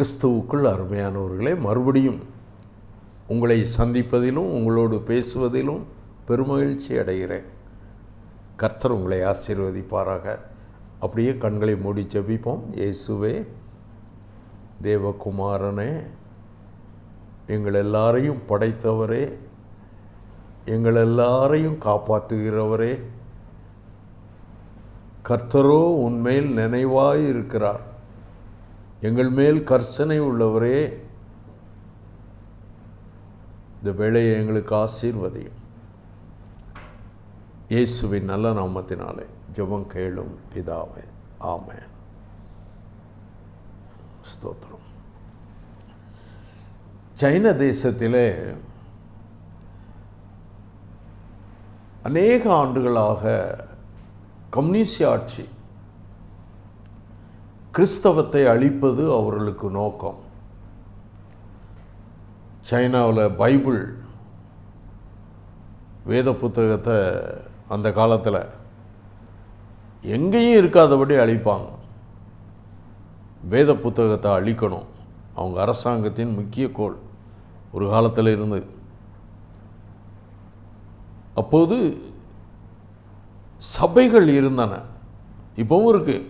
கிறிஸ்துவுக்குள் அருமையானவர்களே மறுபடியும் உங்களை சந்திப்பதிலும் உங்களோடு பேசுவதிலும் பெருமகிழ்ச்சி அடைகிறேன். கர்த்தர் உங்களை ஆசீர்வதிப்பாராக. அப்படியே கண்களை மூடி ஜபிப்போம். இயேசுவே தேவகுமாரனே எங்கள் எல்லாரையும் படைத்தவரே எங்கள் எல்லாரையும் காப்பாற்றுகிறவரே கர்த்தரோ உன்மேல் நினைவாய் இருக்கிறார் எங்கள் மேல் கர்சனை உள்ளவரே இந்த வேலையை எங்களுக்கு ஆசீர்வதியும் இயேசுவின் நல்ல நாமத்தினாலே ஜெபம் கேளும் பிதாவே. ஆமே ஸ்தோத்திரம். சைன தேசத்திலே அநேக ஆண்டுகளாக கம்யூனிஸ்ட் ஆட்சி கிறிஸ்தவத்தை அழிப்பது அவர்களுக்கு நோக்கம். சைனாவில் பைபிள் வேத புத்தகத்தை அந்த காலத்தில் எங்கேயும் இருக்காதபடி அழிப்பாங்க. வேத புத்தகத்தை அழிக்கணும். அவங்க அரசாங்கத்தின் முக்கிய கோள் ஒரு காலத்தில் இருந்து. அப்போது சபைகள் இருந்தன. இப்போவும் இருக்குது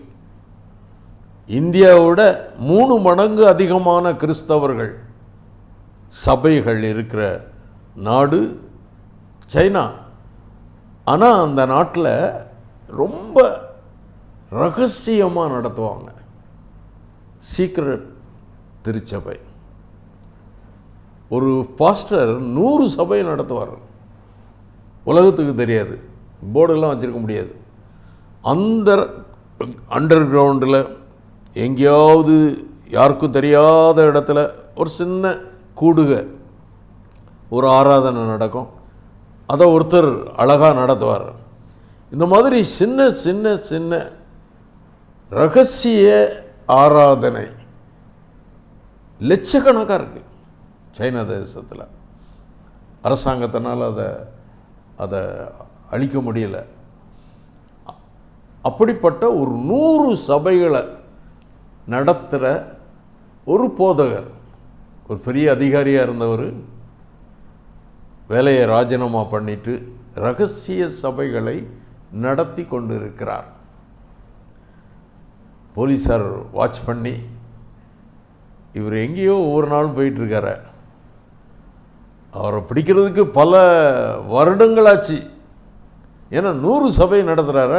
இந்தியாவோட மூணு மடங்கு அதிகமான கிறிஸ்தவர்கள் சபைகள் இருக்கிற நாடு சைனா. ஆனால் அந்த நாட்டில் ரொம்ப ரகசியமாக நடத்துவாங்க. சீக்ரெட் திருச்சபை. ஒரு பாஸ்டர் நூறு சபை நடத்துவார். உலகத்துக்கு தெரியாது. போர்டெல்லாம் வச்சுருக்க முடியாது. அந்த அண்டர் கிரவுண்டில் எங்கேயாவது யாருக்கும் தெரியாத இடத்துல ஒரு சின்ன கூடுக ஒரு ஆராதனை நடக்கும். அதை ஒருத்தர் அழகாக நடத்துவார். இந்த மாதிரி சின்ன சின்ன சின்ன ரகசிய ஆராதனை லட்சக்கணக்காக இருக்குது சைனா தேசத்தில். அரசாங்கத்தினால் அதை அதை அழிக்க முடியலை. அப்படிப்பட்ட ஒரு நூறு சபைகளை நடத்துகிற ஒரு போதகர் ஒரு பெரிய அதிகாரியாக இருந்தவர் வேலையை ராஜினாமா பண்ணிட்டு ரகசிய சபைகளை நடத்தி கொண்டு இருக்கிறார் போலீஸார் வாட்ச் பண்ணி இவர் எங்கேயோ ஒவ்வொரு நாளும் போயிட்டுருக்கார. அவரை பிடிக்கிறதுக்கு பல வருடங்களாச்சு. ஏன்னா நூறு சபை நடத்துகிறார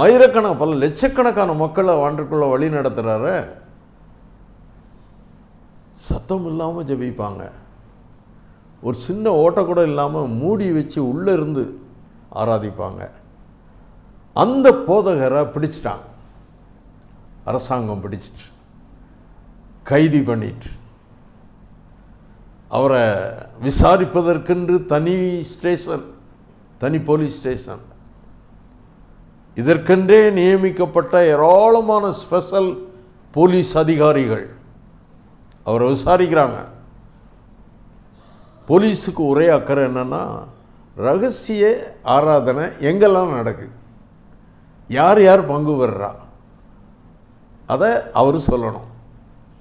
ஆயிரக்கணக்கான பல லட்சக்கணக்கான மக்களை ஆண்டுக்குள்ள வழி நடத்துகிறார சத்தம் இல்லாமல் ஜெபிப்பாங்க. ஒரு சின்ன ஓட்டை கூட இல்லாமல் மூடி வச்சு உள்ளே இருந்து ஆராதிப்பாங்க. அந்த போதகரை பிடிச்சிட்டாங்க. அரசாங்கம் பிடிச்சிட்டு கைது பண்ணிட்டு. அவரை விசாரிப்பதற்கென்று தனி ஸ்டேஷன் தனி போலீஸ் ஸ்டேஷன் இதற்கென்றே நியமிக்கப்பட்ட ஏராளமான ஸ்பெஷல் போலீஸ் அதிகாரிகள். அவரை விசாரிக்கிறாங்க. போலீஸுக்கு ஒரே அக்கறை என்னென்னா ரகசிய ஆராதனை எங்கெல்லாம் நடக்குது யார் யார் பங்கு பெறுறா? அதை அவர் சொல்லணும்.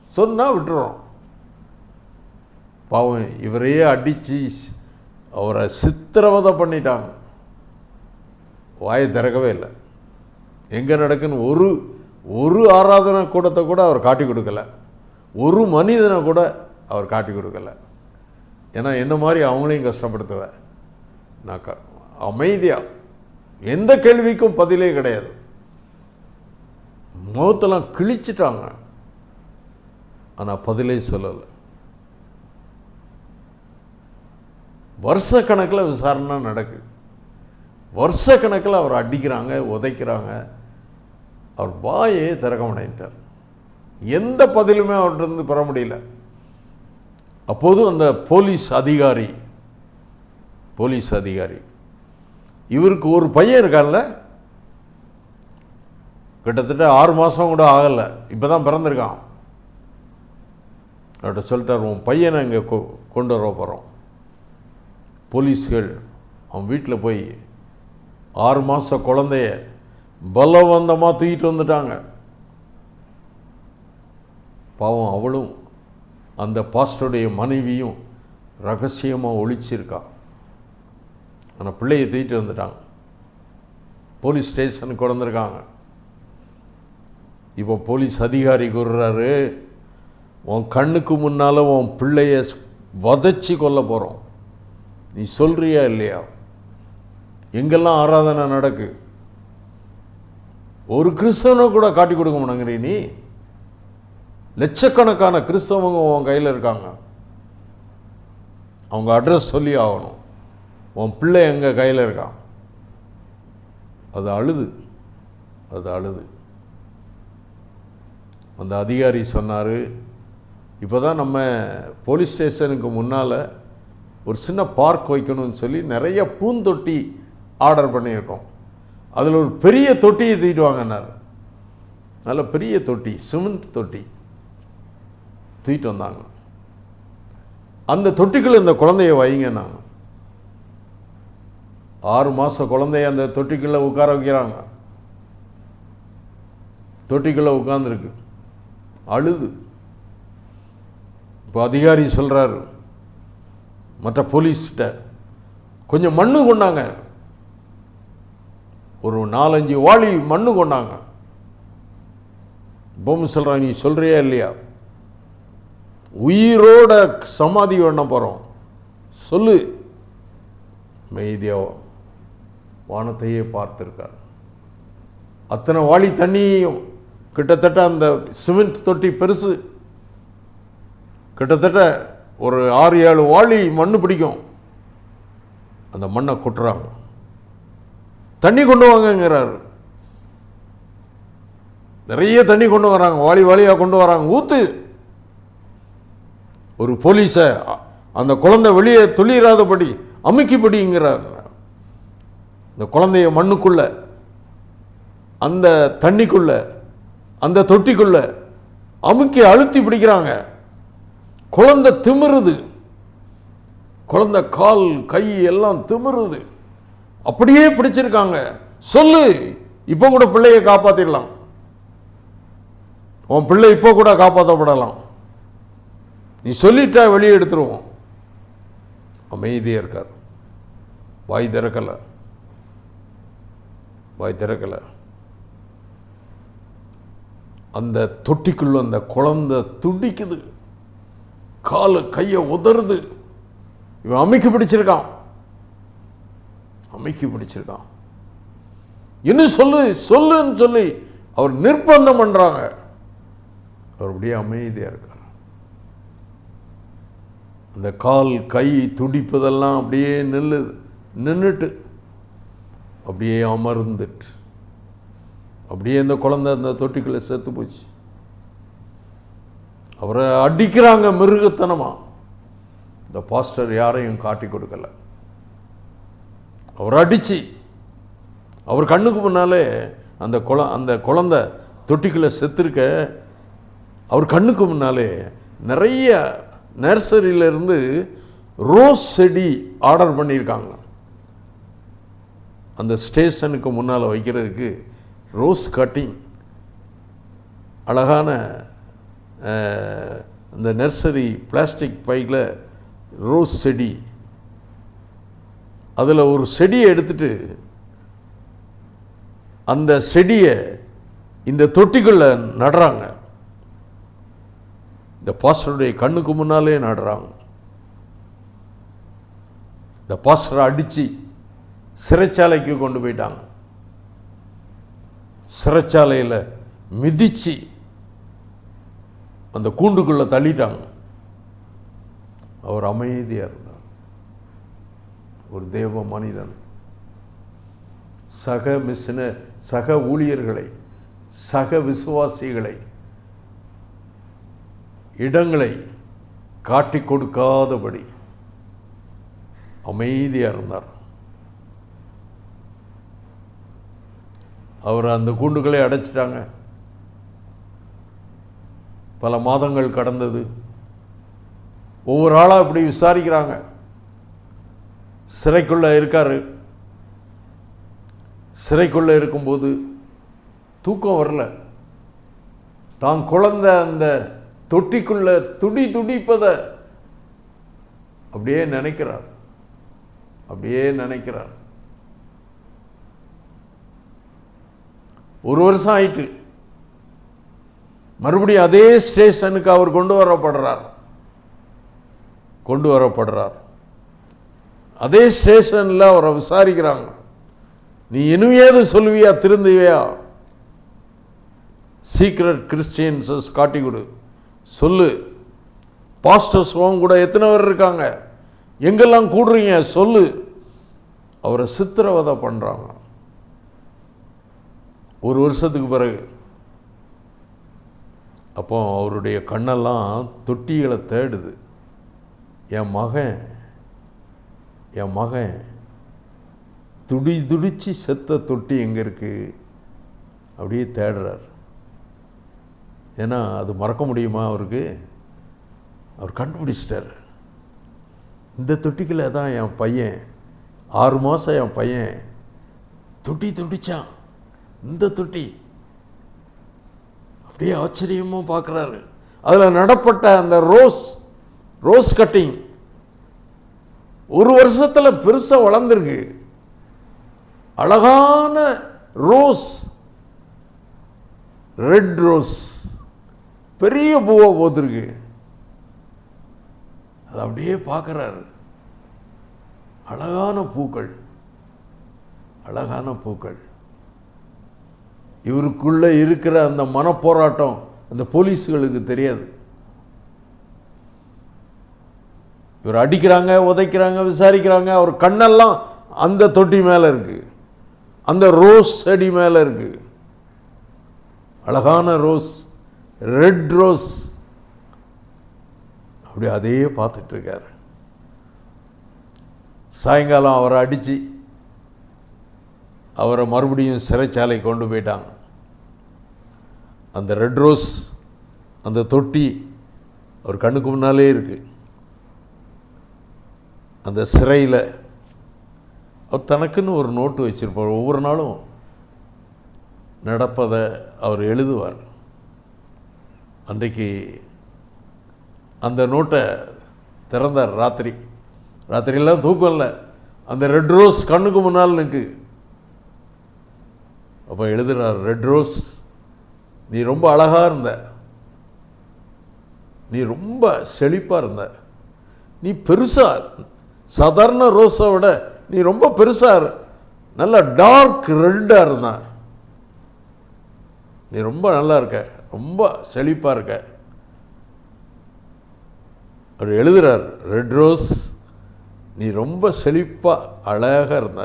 சொன்னால் விட்டுறோம். பாவம் இவரையே அடித்து அவரை சித்திரவதை பண்ணிட்டாங்க. வாயை திறக்கவே இல்லை. எங்கே நடக்குன்னு ஒரு ஒரு ஆராதனை கூடத்தை கூட அவர் காட்டி கொடுக்கல. ஒரு மனிதனை கூட அவர் காட்டி கொடுக்கல. ஏன்னா என்ன மாதிரி அவங்களையும் கஷ்டப்படுத்துவேன் நான் க அமைதியாக எந்த கேள்விக்கும் பதிலே கிடையாது. முகத்தெல்லாம் கிழிச்சிட்டாங்க. ஆனால் பதிலே சொல்லலை. வருஷக்கணக்கில் விசாரணை நடக்குது வருஷக்கணக்கில் அவர் அடிக்கிறாங்க உதைக்கிறாங்க. அவர் வாயே திறக்க எந்த பதிலுமே அவர்கிட்ட பெற முடியல. அப்போது அந்த போலீஸ் அதிகாரி போலீஸ் அதிகாரி இவருக்கு ஒரு பையன் இருக்கான்ல? கிட்டத்தட்ட ஆறு மாதம் கூட ஆகலை. இப்போ தான் பிறந்திருக்கான். அவர்கிட்ட சொல்லிட்டார் உன் பையனை இங்கே கொ கொண்டு வர போகிறோம் போலீஸ்கள் அவன் வீட்டில் போய் ஆறு மாத குழந்தைய பலவந்தமாக தூக்கிட்டு வந்துட்டாங்க. பாவம் அவளும் அந்த பாஸ்டருடைய மனைவியும் ரகசியமாக ஒழிச்சிருக்கா ஆனால் பிள்ளையை தூக்கிட்டு வந்துட்டாங்க. போலீஸ் ஸ்டேஷனுக்கு வந்திருக்காங்க இப்போ போலீஸ் அதிகாரி கூறுறாரு உன் கண்ணுக்கு முன்னால் உன் பிள்ளைய வதச்சி கொல்ல போகிறோம் நீ சொல்கிறியா இல்லையா? எங்கெல்லாம் ஆராதனை நடக்கு? ஒரு கிறிஸ்தவனை கூட காட்டி கொடுக்க மாட்டேங்கிறீ நீ? லட்சக்கணக்கான கிறிஸ்தவங்க உன் கையில் இருக்காங்க. அவங்க அட்ரஸ் சொல்லி ஆகணும். உன் பிள்ளை எங்கள் கையில் இருக்கான் அது அழுது. அது அழுது. அந்த அதிகாரி சொன்னார் இப்போ தான் நம்ம போலீஸ் ஸ்டேஷனுக்கு முன்னால் ஒரு சின்ன பார்க் வைக்கணும்னு சொல்லி நிறைய பூந்தொட்டி ஆர்டர் பண்ணியிருக்கோம். அதில் ஒரு பெரிய தொட்டியை தூக்கிட்டு வாங்கினார் நல்ல பெரிய தொட்டி சிமெண்ட் தொட்டி தூக்கிட்டு வந்தாங்க. அந்த தொட்டிக்குள்ளே இந்த குழந்தைய வைங்கன்னாங்க. ஆறு மாத குழந்தைய அந்த தொட்டிக்குள்ளே உட்கார வைக்கிறாங்க. தொட்டிக்குள்ளே உட்காந்துருக்கு அழுது. இப்போ அதிகாரி சொல்கிறாரு மற்ற போலீஸ்கிட்ட கொஞ்சம் மண்ணு கொண்டாங்க. ஒரு நாலஞ்சு வாளி மண்ணு கொண்டாங்க. பொம்மை சொல்கிறாங்க நீ சொல்கிறியா இல்லையா? உயிரோட சமாதி பண்ண போகிறோம் சொல்லு. மெய்தியாக வானத்தையே பார்த்துருக்கார். அத்தனை வாளி தண்ணியையும் கிட்டத்தட்ட அந்த சிமெண்ட் தொட்டி பெருசு. கிட்டத்தட்ட ஒரு ஆறு ஏழு வாளி மண்ணு பிடிக்கும். அந்த மண்ணை கொட்டுறாங்க. தண்ணி கொண்டு வாங்கங்கிறாரு. நிறைய தண்ணி கொண்டு வராங்க. வாலி வாலியாக கொண்டு வராங்க. ஊத்து. ஒரு போலீஸை அந்த குழந்தை வெளியே துளிராதபடி அமுக்கிப்படிங்கிறாங்க இந்த குழந்தைய மண்ணுக்குள்ள அந்த தண்ணிக்குள்ள அந்த தொட்டிக்குள்ள அமுக்கி அழுத்தி பிடிக்கிறாங்க. குழந்தை திமிருது. குழந்தை கால் கை எல்லாம் திமிருது. அப்படியே பிடிச்சிருக்காங்க. சொல்லு இப்போ கூட பிள்ளையை காப்பாத்திடலாம். உன் பிள்ளை இப்போ கூட காப்பாற்றப்படலாம் நீ சொல்லிட்டா வெளியே எடுத்துருவோம். அமைதியாக இருக்கார். வாய் திறக்கலை. வாய் திறக்கலை. அந்த தொட்டிக்குள்ள அந்த குழந்தை துடிக்குது. காலு கையை உதறுது. இவன் அமைக்க பிடிச்சிருக்கான். அமைக்கி பிடிச்சிருக்கான். இன்னும் சொல்லு? சொல்லுன்னு சொல்லி அவர் நிர்பந்தம் பண்றாங்க. அவர் அப்படியே அமைதியாக இருக்கார். அந்த கால் கை துடிப்பதெல்லாம் அப்படியே நில்லுது. நின்றுட்டு அப்படியே அமர்ந்துட்டு. அப்படியே இந்த குழந்தை அந்த தொட்டிக்குள்ளே செத்து போச்சு. அவரை அடிக்கிறாங்க மிருகத்தனமா. இந்த பாஸ்டர் யாரையும் காட்டி கொடுக்கல. அவர் அடிச்சு அவர் கண்ணுக்கு முன்னாலே அந்த குழ அந்த குழந்த தொட்டிக்குள்ளே செத்துருக்க அவர் கண்ணுக்கு முன்னாலே நிறைய நர்சரியிலேருந்து ரோஸ் செடி ஆர்டர் பண்ணியிருக்காங்க. அந்த ஸ்டேஷனுக்கு முன்னால் வைக்கிறதுக்கு ரோஸ் கட்டிங். அழகான அந்த நர்சரி பிளாஸ்டிக் பையில் ரோஸ் செடி அதில் ஒரு செடியை எடுத்துட்டு அந்த செடியை இந்த தொட்டிக்குள்ளே நடுறாங்க. இந்த பாஸ்டருடைய கண்ணுக்கு முன்னாலே நடுறாங்க. இந்த பாஸ்டரை அடித்து சிறைச்சாலைக்கு கொண்டு போயிட்டாங்க. சிறைச்சாலையில் மிதிச்சு அந்த கூண்டுக்குள்ளே தள்ளிட்டாங்க. அவர் அமைதியாக ஒரு தேவ மனிதன். சக மிஷின சக ஊழியர்களை சக விசுவாசிகளை இடங்களை காட்டி கொடுக்காதபடி அமைதியாக இருந்தார். அவர் அந்த கூண்டுகளை அடைச்சிட்டாங்க. பல மாதங்கள் கடந்தது. ஒவ்வொரு ஆளாக இப்படி விசாரிக்கிறாங்க. சிறைக்குள்ளே இருக்காரு. சிறைக்குள்ளே இருக்கும்போது தூக்கம் வரல. தான் குழந்த அந்த தொட்டிக்குள்ள துடி துடிப்பதை அப்படியே நினைக்கிறார். அப்படியே நினைக்கிறார். ஒரு வருஷம் ஆயிட்டு. மறுபடியும் அதே ஸ்டேஷனுக்கு அவர் கொண்டு வரப்படுறார். கொண்டு வரப்படுறார். அதே ஸ்டேஷனில் அவரை விசாரிக்கிறாங்க. நீ இனிமேது சொல்லுவியா திருந்துவியா? சீக்ரெட் கிறிஸ்டியன்ஸஸ் காட்டி கொடு. சொல்லு. பாஸ்டர்ஸ் கூட எத்தனை பேர் இருக்காங்க? எங்கெல்லாம் கூடுறீங்க? சொல்லு. அவரை சித்திரவதை பண்ணுறாங்க ஒரு வருஷத்துக்கு பிறகு. அப்போ அவருடைய கண்ணெல்லாம் தொட்டிகளை தேடுது. என் மகன் என் மகன் துடி துடிச்சு செத்த தொட்டி எங்கே இருக்குது அப்படியே தேடுறார். ஏன்னா அது மறக்க முடியுமா அவருக்கு? அவர் கண்டுபிடிச்சிட்டார். இந்த தொட்டிக்குள்ளே தான் என் பையன் ஆறு மாதம் என் பையன் தொட்டி துடிச்சான். இந்த தொட்டி. அப்படியே ஆச்சரியமாக பார்க்குறாரு. அதில் நடப்பட்ட அந்த ரோஸ் ரோஸ் கட்டிங். ஒரு வருஷத்தில் பெருசாக வளர்ந்துருக்கு. அழகான ரோஸ். Red rose. பெரிய பூவை போத்திருக்கு. அது அப்படியே பார்க்குறாரு. அழகான பூக்கள். அழகான பூக்கள். இவருக்குள்ளே இருக்கிற அந்த மனப்போராட்டம் அந்த போலீஸ்களுக்கு தெரியாது. இவர் அடிக்கிறாங்க உதைக்கிறாங்க விசாரிக்கிறாங்க. அவர் கண்ணெல்லாம் அந்த தொட்டி மேலே இருக்குது அந்த ரோஸ் செடி மேலே இருக்குது அழகான ரோஸ் ரெட் ரோஸ். அப்படி அதையே பார்த்துட்ருக்கார் சாயங்காலம் அவரை அடித்து அவரை மறுபடியும் சிறைச்சாலை கொண்டு போயிட்டாங்க. அந்த ரெட் ரோஸ் அந்த தொட்டி அவர் கண்ணுக்கு முன்னாலே இருக்குது அந்த சிறையில் அவர் தனக்குன்னு ஒரு நோட்டு வச்சிருப்பார். ஒவ்வொரு நாளும் நடப்பதை அவர் எழுதுவார். அன்றைக்கு அந்த நோட்டை திறந்தார் ராத்திரி. ராத்திரியெல்லாம் தூக்கம் இல்லை. அந்த ரெட் ரோஸ் கண்ணுக்கு முன்னால் நிற்கு அப்போ எழுதுறார் ரெட் ரோஸ் நீ ரொம்ப அழகாக இருந்த. நீ ரொம்ப செழிப்பாக இருந்த. நீ பெருசாக சாதாரண ரோஸை விட நீ ரொம்ப பெருசாக நல்லா டார்க் ரெட்டாக இருந்தான் நீ ரொம்ப நல்லா இருக்க. ரொம்ப செழிப்பாக இருக்க. அவர் எழுதுகிறார் ரெட் ரோஸ் நீ ரொம்ப செழிப்பாக அழகாக இருந்த.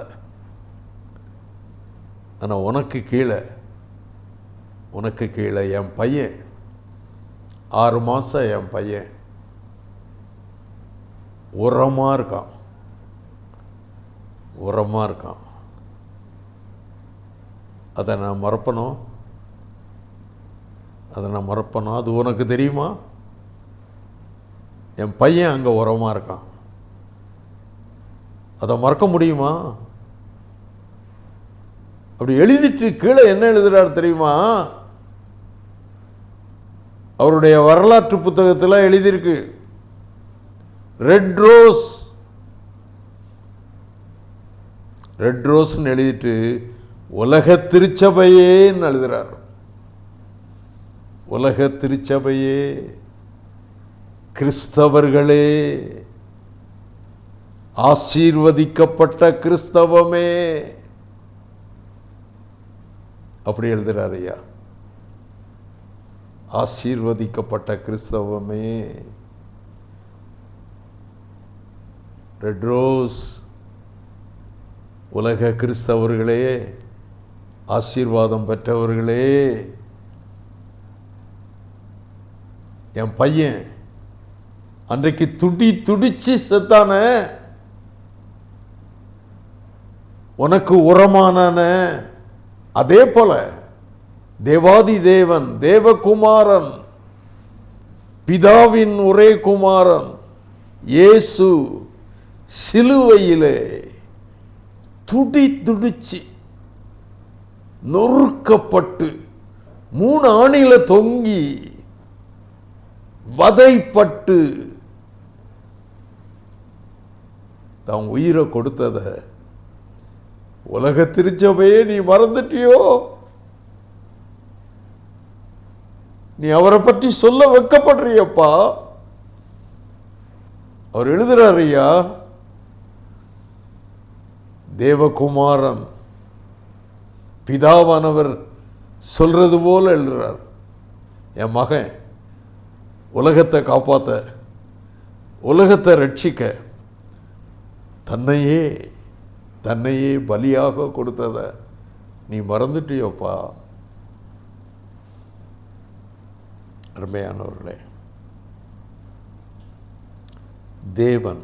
ஆனால் உனக்கு கீழே உனக்கு கீழே என் பையன் ஆறு மாதம் என் பையன் உரமாக இருக்கான். உரமாக இருக்கான். அதை நான் மறப்பணும் அதை நான் மறப்பணும் அது உனக்கு தெரியுமா? என் பையன் அங்கே உரமாக இருக்கான். அதை மறக்க முடியுமா? அப்படி எழுதிட்டு கீழே என்ன எழுதுகிறார் தெரியுமா? அவருடைய வரலாற்று புத்தகத்தில் எழுதியிருக்கு. ரெட் ரோஸ் ரெட் ரோஸ்ன்னு எழுதிட்டு உலக திருச்சபையேன்னு எழுதுகிறார் உலக திருச்சபையே கிறிஸ்தவர்களே ஆசீர்வதிக்கப்பட்ட கிறிஸ்தவமே அப்படி எழுதுகிறார் ஐயா. ஆசீர்வதிக்கப்பட்ட கிறிஸ்தவமே ரெட் ரோஸ் உலக கிறிஸ்தவர்களே ஆசீர்வாதம் பெற்றவர்களே. என் பையன் அன்றைக்கு துடி துடிச்சு செத்தான உனக்கு உரமானான அதே போல தேவாதி தேவன் தேவகுமாரன் பிதாவின் ஒரே குமாரன் இயேசு சிலுவையிலே துடி துடிச்சு நொறுக்கப்பட்டு மூணு ஆணில தொங்கி வதைப்பட்டு தான் உயிரை கொடுத்தத உலக திருச்சபையே நீ மறந்துட்டியோ? நீ அவரை பற்றி சொல்ல வெக்கப்படுறியப்பா அவர் எழுதுறார் ஐயா தேவகுமாரன் பிதாவானவர் சொல்கிறது போல் எழுதுறார். என் மகன் உலகத்தை காப்பாற்ற உலகத்தை ரட்சிக்க தன்னையே தன்னையே பலியாக கொடுத்தத நீ மறந்துட்டியோப்பா. அருமையானவர்களே தேவன்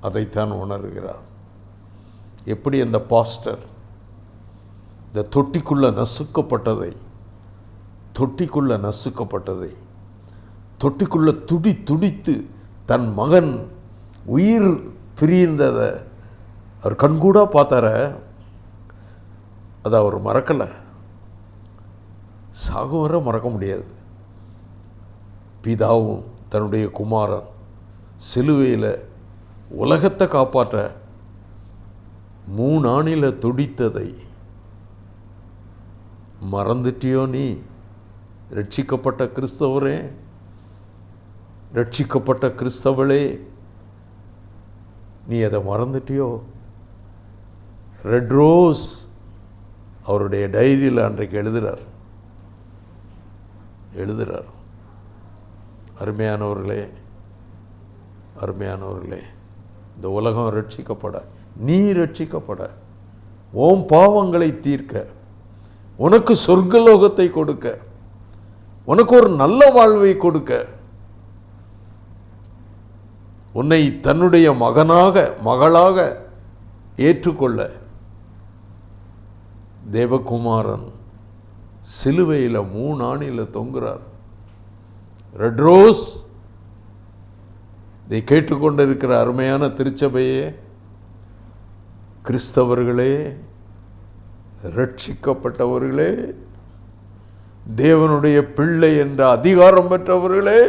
அதைத்தான் உணர்கிறார். எப்படி அந்த பாஸ்டர் இந்த தொட்டிக்குள்ளே நசுக்கப்பட்டதை தொட்டிக்குள்ள நசுக்கப்பட்டதை தொட்டிக்குள்ளே துடி துடித்து தன் மகன் உயிர் பிரிந்ததை அவர் கண்கூடாக பார்த்தார அதை அவர் மறக்கலை. சாகும் மறக்க முடியாது. பிதாவும் தன்னுடைய குமாரன் சிலுவையில் உலகத்தை காப்பாற்ற மூணாணில துடித்ததை. மறந்துட்டியோ நீ? ரட்சிக்கப்பட்ட கிறிஸ்தவரே? ரட்சிக்கப்பட்ட கிறிஸ்தவளே? நீ அதை மறந்துட்டியோ? ரெட் ரோஸ் அவருடைய டைரியில் அன்றைக்கு எழுதுகிறார் எழுதுகிறார் அருமையானவர்களே அருமையானவர்களே இந்த உலகம் ரட்சிக்கப்பட நீ ரட்சிக்கப்பட. ஓம் பாவங்களை தீர்க்க. உனக்கு சொர்க்கலோகத்தை கொடுக்க. உனக்கு ஒரு நல்ல வாழ்வை கொடுக்க. உன்னை தன்னுடைய மகனாக மகளாக ஏற்றுக்கொள்ள. தேவகுமாரன் சிலுவையில் மூணு ஆணியில் தொங்குறார். ரெட் ரோஸ் இதை கேட்டுக்கொண்டிருக்கிற அருமையான திருச்சபையே கிறிஸ்தவர்களே ரட்சிக்கப்பட்டவர்களே தேவனுடைய பிள்ளை என்ற அதிகாரம் பெற்றவர்களே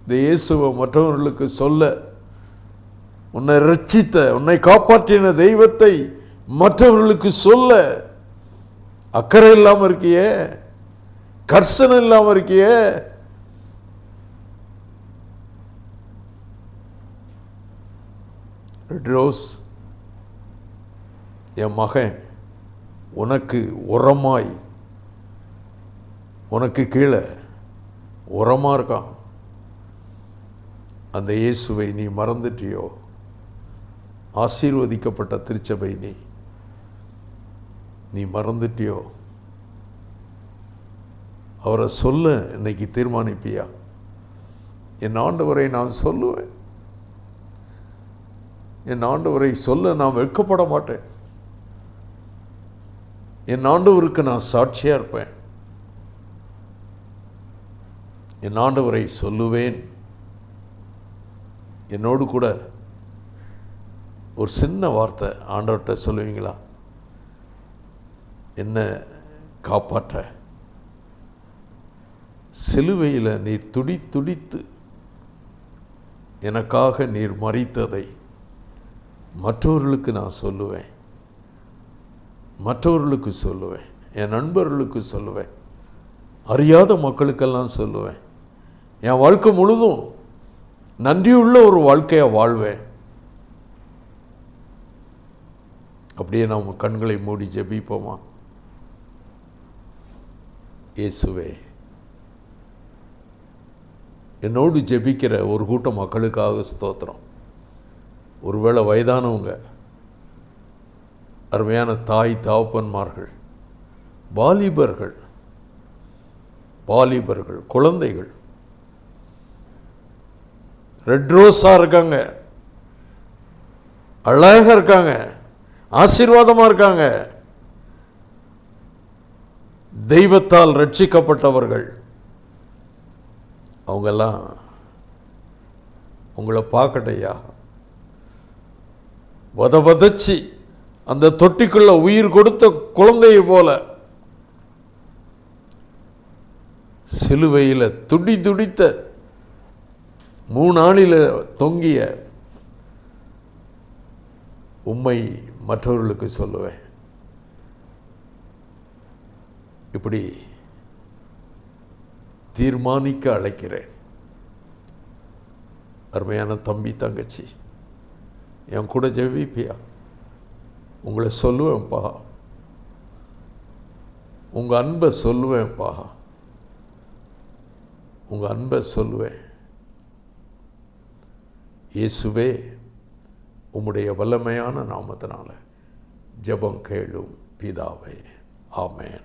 இந்த இயேசுவை மற்றவர்களுக்கு சொல்ல உன்னை ரட்சித்த உன்னை காப்பாற்றின தெய்வத்தை மற்றவர்களுக்கு சொல்ல அக்கறை இல்லாமல் இருக்கியே கர்சனம் இல்லாமல் இருக்கியே ரெட் ரோஸ் என் மகன் உனக்கு உரமாய் உனக்கு கீழே உரமாக இருக்கான். அந்த இயேசுவை நீ மறந்துட்டியோ? ஆசீர்வதிக்கப்பட்ட திருச்சபை நீ நீ மறந்துட்டியோ? அவரை சொல்ல இன்னைக்கு தீர்மானிப்பியா? என் ஆண்டவரை நான் சொல்லுவேன். என் ஆண்டவரை சொல்ல நான் வெட்கப்பட மாட்டேன். என் ஆண்டவருக்கு நான் சாட்சியாக இருப்பேன். என் ஆண்டவரை சொல்லுவேன். என்னோடு கூட ஒரு சின்ன வார்த்தை ஆண்டவர்கிட்ட சொல்லுவீங்களா? என்ன காப்பாற்ற. சிலுவையில் நீர் துடி துடித்து எனக்காக நீர் மறித்ததை மற்றவர்களுக்கு நான் சொல்லுவேன். மற்றவர்களுக்கு சொல்லுவேன். என் நண்பர்களுக்கு சொல்லுவேன். அறியாத மக்களுக்கெல்லாம் சொல்லுவேன். என் வாழ்க்கை முழுதும் நன்றியுள்ள ஒரு வாழ்க்கையை வாழ்வேன். அப்படியே நாம் கண்களை மூடி ஜெபிப்போமா? இயேசுவே என்னோடு ஜெபிக்கிற ஒரு கூட்டம் மக்களுக்காக ஸ்தோத்திரம். ஒருவேளை வயதானவங்க அருமையான தாய் தாப்பன்மார்கள் வாலிபர்கள் வாலிபர்கள் குழந்தைகள் ரெட் ரோஸாக இருக்காங்க அழகாக இருக்காங்க ஆசீர்வாதமாக இருக்காங்க. தெய்வத்தால் ரட்சிக்கப்பட்டவர்கள் அவங்கெல்லாம் உங்களை பார்க்கட்டையா? வத வதச்சி அந்த தொட்டிக்குள்ள உயிர் கொடுத்த குழந்தையை போல சிலுவையில் துடி துடித்த மூணாளில் தொங்கிய உண்மை மற்றவர்களுக்கு சொல்லுவேன். இப்படி தீர்மானிக்க அழைக்கிறேன். அருமையான தம்பி தங்கச்சி. என் கூட ஜெபிப்பியா? உங்களை சொல்லுவேன்ப்பா. உங்கள் அன்பை சொல்லுவேன்ப்பா. உங்கள் அன்பை சொல்லுவேன். இயேசுவே உம்முடைய வல்லமையான நாமத்தினால ஜெபம் கேளும் பிதாவே. ஆமேன்.